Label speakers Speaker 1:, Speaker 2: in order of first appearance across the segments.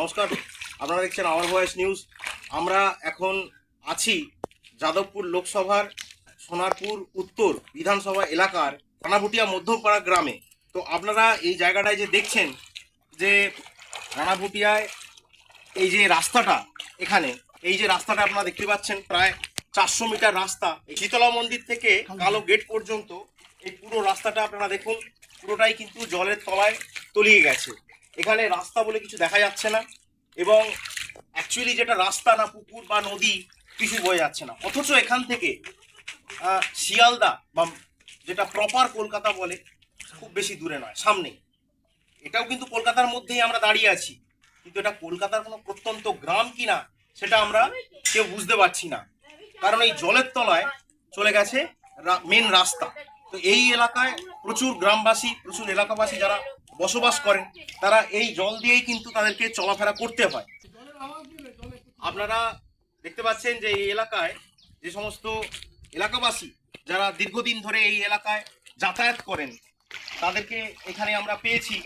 Speaker 1: নমস্কার, আপনারা দেখছেন আমার ভয়েস নিউজ। আমরা এখন আছি যাদবপুর লোকসভার সোনারপুর উত্তর বিধানসভা এলাকার রানাভুটিয়া মধ্যপাড়া গ্রামে। তো আপনারা এই জায়গাটায় যে দেখছেন যে রানাভুটিয়ায় এই যে রাস্তাটা এখানে, এই যে রাস্তাটা আপনারা দেখতে পাচ্ছেন প্রায় চারশো মিটার রাস্তা। শীতলা মন্দির থেকে কালো গেট পর্যন্ত এই পুরো রাস্তাটা আপনারা দেখুন, পুরোটাই কিন্তু জলের তলায় তলিয়ে গেছে। এখানে রাস্তা বলে কিছু দেখা যাচ্ছে না এবং অ্যাকচুয়ালি যেটা রাস্তা না পুকুর বা নদী, কিছু বয়ে যাচ্ছে না। অথচ এখান থেকে শিয়ালদা বা যেটা প্রপার কলকাতা বলে, খুব বেশি দূরে নয় সামনে এটাও কিন্তু কলকাতার মধ্যেই আমরা দাঁড়িয়ে আছি। কিন্তু এটা কলকাতার কোনো প্রত্যন্ত গ্রাম কিনা, সেটা আমরা কেউ বুঝতে পারছি না। কারণ এই জলের তলায় চলে গেছে মেন রাস্তা। তো এই এলাকায় প্রচুর গ্রামবাসী, প্রচুর এলাকাবাসী যারা বসবাস করেন তারা এই জল দিয়েই কিন্তু তাদেরকে চলাফেরা করতে হয়। আপনারা দেখতে পাচ্ছেন যে এই এলাকায় যে সমস্ত এলাকাবাসী যারা দীর্ঘদিন ধরে এই এলাকায় যাতায়াত করেন তাদেরকে এখানে আমরা পেয়েছি।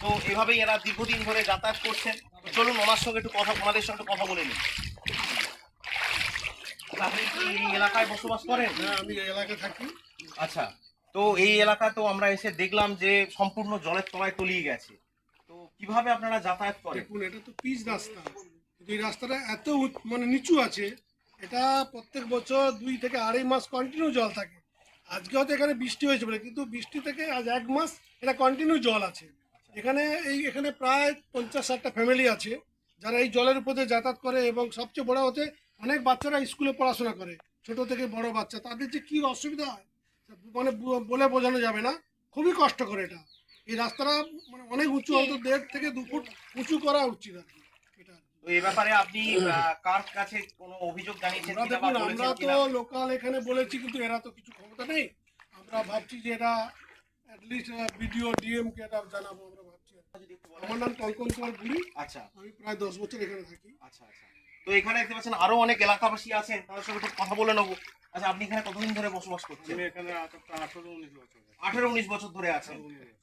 Speaker 1: তো এভাবেই এরা দীর্ঘদিন ধরে যাতায়াত করছেন। চলুন ওনার সঙ্গে একটু কথা ওনাদের সঙ্গে একটু কথা বলে নিন আপনি কি এই এলাকায় বসবাস করেন?
Speaker 2: হ্যাঁ আমি এই এলাকায় থাকি।
Speaker 1: আচ্ছা। তো এই এলাকা তো আমরা এসে দেখলাম যে সম্পূর্ণ জলের তলায় তলিয়ে গেছে। তো কীভাবে আপনারা যাতায়াত করেন?
Speaker 2: দেখুন, এটা তো পিচ রাস্তা। কিন্তু এই রাস্তাটা এত মানে নিচু আছে, এটা প্রত্যেক বছর দুই থেকে আড়াই মাস কন্টিনিউ জল থাকে। আজকে হয়তো এখানে বৃষ্টি হয়েছে বলে, কিন্তু বৃষ্টি থেকে আজ এক মাস এটা কন্টিনিউ জল আছে। এখানে এই এখানে প্রায় পঞ্চাশ ষাটটা ফ্যামিলি আছে, যারা এই জলের উপর যাতায়াত করে এবং সবচেয়ে বড় হচ্ছে, অনেক বাচ্চারা স্কুলে পড়াশোনা করে, ছোট থেকে বড় বাচ্চা, তাদের যে কি অসুবিধা হয়? মানে বলে বোঝানো যাবে না। খুবই কষ্ট করে এটা। এই রাস্তাটা মানে অনেক উঁচু অন্তত দেড় থেকে দু ফুট উঁচু করা উচিত আর কি।
Speaker 1: তো এই ব্যাপারে আপনি কার কাছে কোনো অভিযোগ জানিয়েছেন
Speaker 2: আমরা
Speaker 1: কিনা বা
Speaker 2: দেখুন আমরা তো লোকাল এখানে বলেছি কিন্তু এরা তো কিছু ক্ষমতা নেই। আমরা ভাবছি যে এটা অ্যাটলিস্ট বিডিও ডিএম কে এটা জানাব আমরা ভাবছি
Speaker 1: যদি একটু বলেন।
Speaker 2: আমার নাম কঙ্কন কুমার গুড়ি
Speaker 1: আচ্ছা।
Speaker 2: আমি প্রায় দশ বছর এখানে থাকি।
Speaker 1: আচ্ছা আচ্ছা। তো এখানে দেখতে পাচ্ছেন আরও অনেক এলাকাবাসী আছেন তাদের সঙ্গে কথা বলে নেব। আচ্ছা আপনি এখানে কতদিন ধরে বসবাস করছেন?
Speaker 2: আমি এখানে আঠারো উনিশ বছর
Speaker 1: আঠেরো উনিশ বছর ধরে আছেন।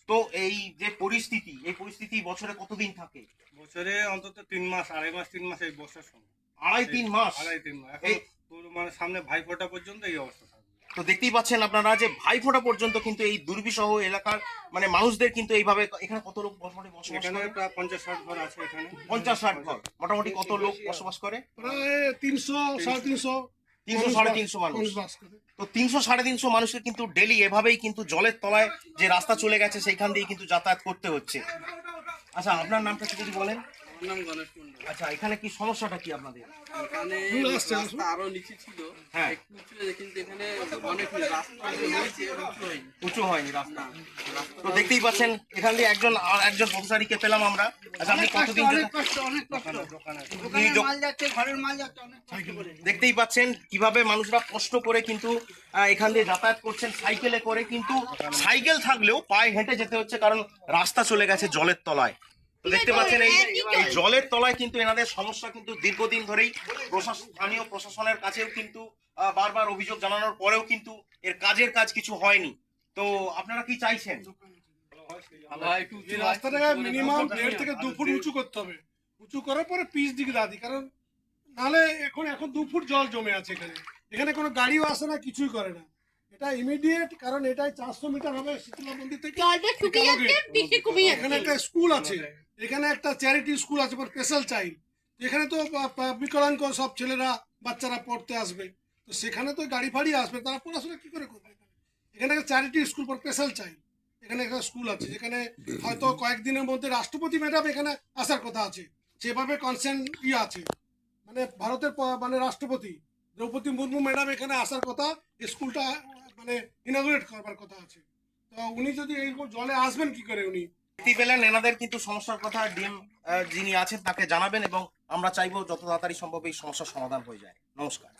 Speaker 1: তো এই যে পরিস্থিতি এই পরিস্থিতি বছরে কতদিন থাকে?
Speaker 3: বছরে অন্তত তিন মাস আড়াই মাস তিন মাস এই বর্ষার সময়।
Speaker 1: আড়াই তিন মাস?
Speaker 3: আড়াই তিন মাস। এখন মানে সামনে ভাইফোঁটা পর্যন্ত এই অবস্থা থাকবে।
Speaker 1: তো দেখতেই পাচ্ছেন আপনারা যে ভাইফোঁটা পর্যন্ত কিন্তু এই দুর্বিসহ এলাকার মানে মানুষদের কিন্তু এইভাবে এখানে কত লোক মোটামুটি বসবাস
Speaker 3: এখানে
Speaker 1: করে
Speaker 3: প্রায় পঞ্চাশ ষাট ঘর আছে এখানে।
Speaker 1: পঞ্চাশ ষাট ঘর। মোটামুটি কত লোক বসবাস করে?
Speaker 2: প্রায় তিনশো সাড়ে তিনশো।
Speaker 1: তিনশো সাড়ে তিনশো মানুষ। তো তিনশো সাড়ে তিনশো মানুষকে কিন্তু ডেলি এভাবেই কিন্তু জলের তলায় যে রাস্তা চলে গেছে সেইখান দিয়ে কিন্তু যাতায়াত করতে হচ্ছে। আচ্ছা আপনার নামটা কি যদি বলেন।
Speaker 4: নাম গণেশ মন্ডল
Speaker 1: আচ্ছা এখানে কি সমস্যাটা কি আপনাদের?
Speaker 4: এখানে। রাস্তা আরও নিচু ছিল।
Speaker 1: হ্যাঁ।
Speaker 4: একটু উঁচু কিন্তু এখানে অনেক রাস্তা উঁচু হয়নি।
Speaker 1: রাস্তা। তো দেখতেই পাচ্ছেন এখান দিয়ে একজন আর একজন পথচারীকে পেলাম আমরা। আচ্ছা আপনি কতদিন ধরে
Speaker 4: কষ্ট অনেক কষ্ট।
Speaker 1: আপনি য-
Speaker 4: মাল যাচ্ছে ঘরের মাল যাচ্ছে অনেক কষ্ট করে।
Speaker 1: দেখতেই পাচ্ছেন কীভাবে মানুষরা কষ্ট করে কিন্তু আহ, এখান দিয়ে যাতায়াত করছেন সাইকেলে করে কিন্তু সাইকেল থাকলেও পায়ে হেঁটে যেতে হচ্ছে কারণ রাস্তা চলে গেছে জলের তলায়। তো দেখতে পাচ্ছেন এই এই জলের তলায় কিন্তু এনাদের সমস্যা কিন্তু দীর্ঘদিন ধরেই প্রশাসন স্থানীয় প্রশাসনের কাছেও কিন্তু বারবার অভিযোগ জানানোর পরেও কিন্তু এর কাজের কাজ কিছু হয়নি। তো আপনারা কি চাইছেন।
Speaker 2: রাস্তাটাকে মিনিমাম দেড় থেকে দু ফুট উঁচু করতে হবে। উঁচু করার পরে পিচ দিকে দাদি কারণ নাহলে এখন এখন দু ফুট জল জমে আছে এখানে। এখানে কোনো গাড়িও আসে না কিছুই করে না। এটা ইমিডিয়েট কারণ এটাই চারশো মিটার হবে শীতলা মন্দির থেকে। এখানে একটা স্কুল আছে। এখানে একটা চ্যারিটি স্কুল আছে স্পেশাল চাইল্ড এখানে তো বিকলাঙ্গ সব ছেলেরা বাচ্চারা পড়তে আসবে। তো সেখানে তো গাড়ি ফাড়ি আসবে তারা পড়াশোনা কি করে করবে? এখানে একটা charity school for special child এখানে একটা স্কুল আছে যেখানে হয়তো কয়েকদিনের মধ্যে রাষ্ট্রপতি ম্যাডাম এখানে আসার কথা আছে। সেভাবে কনসেন্ট ইয়ে আছে। মানে ভারতের মানে রাষ্ট্রপতি দ্রৌপদী মুর্মু ম্যাডাম এখানে আসার কথা স্কুলটা মানে ইনাগুরেট করবার কথা আছে। তো উনি যদি এই জলে আসবেন কি করে উনি?
Speaker 1: পেলেন, এনাদের কিন্তু সমস্যার কথা ডিএম যিনি আছেন তাকে জানাবেন এবং আমরা চাইব যত তাড়াতাড়ি সম্ভব এই সমস্যার সমাধান হয়ে যায়। নমস্কার।